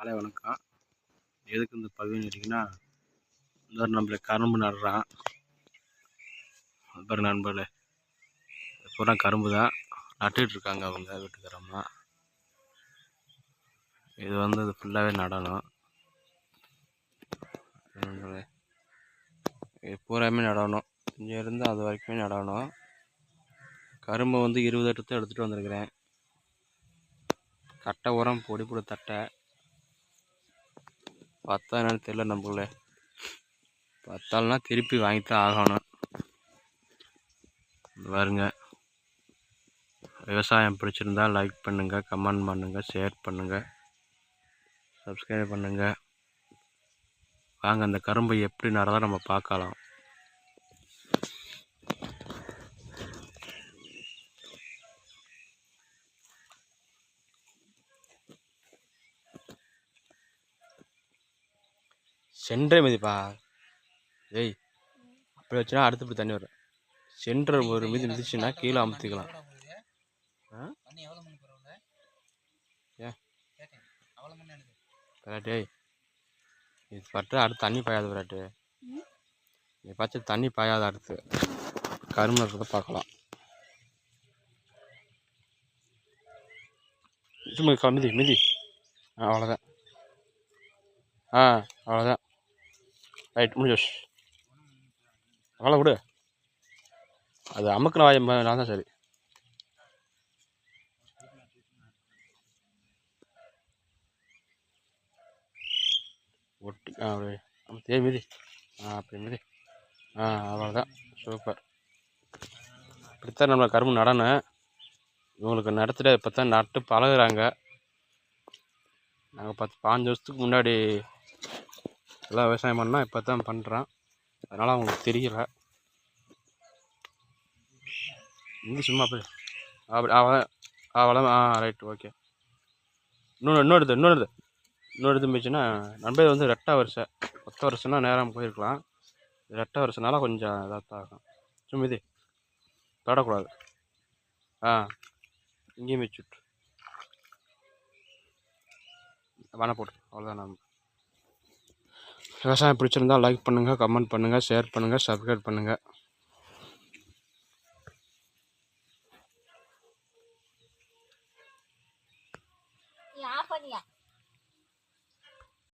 காலை வணக்கம். எதுக்கு இந்த பதிவுன்னு கேட்டிங்கன்னா இந்த நம்மளை நம்மள கரும்பு நடுறான். அப்புறம் நண்பர்களே பூரா கரும்பு தான். நட்டுருக்காங்க அவங்க வீட்டுக்காரம்மா இது வந்து இது ஃபுல்லாகவே நடணும். இது பூராமே நடணும். இங்கேருந்து அது வரைக்குமே நடணும். கரும்பை வந்து இருபது எடுத்து எடுத்துகிட்டு வந்திருக்கிறேன். கட்டை உரம் பொடி பொடி தட்டை. பார்த்தா என்னன்னு தெரில நம்மளே பார்த்தாலும்னா திருப்பி வாங்கித்தான் ஆகணும். பாருங்க. விவசாயம் பிடிச்சிருந்தா லைக் பண்ணுங்கள் கமெண்ட் பண்ணுங்கள் ஷேர் பண்ணுங்கள் சப்ஸ்கிரைப் பண்ணுங்கள் வாங்க அந்த கரும்பை எப்படி நடந்தால் நம்ம பார்க்கலாம். சென்டரே மிதிப்பா. ஏய் அப்படி வச்சுனா அடுத்து இப்படி தண்ணி வரும். சென்டர் ஒரு மீதி மிதிச்சுன்னா கீழே அமுத்திக்கலாம். விராட்டு இது பட்டு அடுத்து தண்ணி பாயாது விராட்டு. நீ பச்சை தண்ணி பாயாது அடுத்து. கரும்பு இருக்கிறத பார்க்கலாம். சும்மா மிதி மிதி ஆ அவ்வளோதான் ஆ அவ்வளோதான் ரைட் முடிஞ்சோஷ் அவ்வளோ விடு. அது அமுக்கின வாய் நான் தான் சரி. ஒட்டி ஆ அப்படியே மீதி. தேவி ஆ அப்படி மிதி. ஆ அவ்வளோதான் சூப்பர் இப்படித்தான் நம்ம கரும்பு நடனம் இவங்களுக்கு நடத்திட்டு இப்போ தான் நட்டு பழகுறாங்க. நாங்கள் பத்து பாஞ்சு வருஷத்துக்கு முன்னாடி எல்லாம் விவசாயம் பண்ணால் இப்போ தான் பண்ணுறான் அதனால் அவங்களுக்கு தெரியல. இங்கே சும்மா அப்படி அப்படி அவ்வளோ அவ்வளோ ஆ ரைட் ஓகே இன்னொன்று இன்னொரு இன்னொரு இன்னொரு இது இருந்துச்சுன்னா நண்பர் வந்து ரெட்டை வருஷம் ஒத்த வருஷம்னா நேரம் போயிருக்கலாம். ரெட்டை வருஷனால கொஞ்சம் இதாக ஆகும். சும்மா இது. தொடக்கூடாது. ஆ இங்கேயும் வச்சுட்டு. விட்ரு வன போட்டு அவ்வளோதான் நம்ம. விவசாயம் பிடிச்சிருந்தா லைக் பண்ணுங்கள் கமெண்ட் பண்ணுங்கள் ஷேர் பண்ணுங்கள் சப்ஸ்கிரைப் பண்ணுங்கள் நீ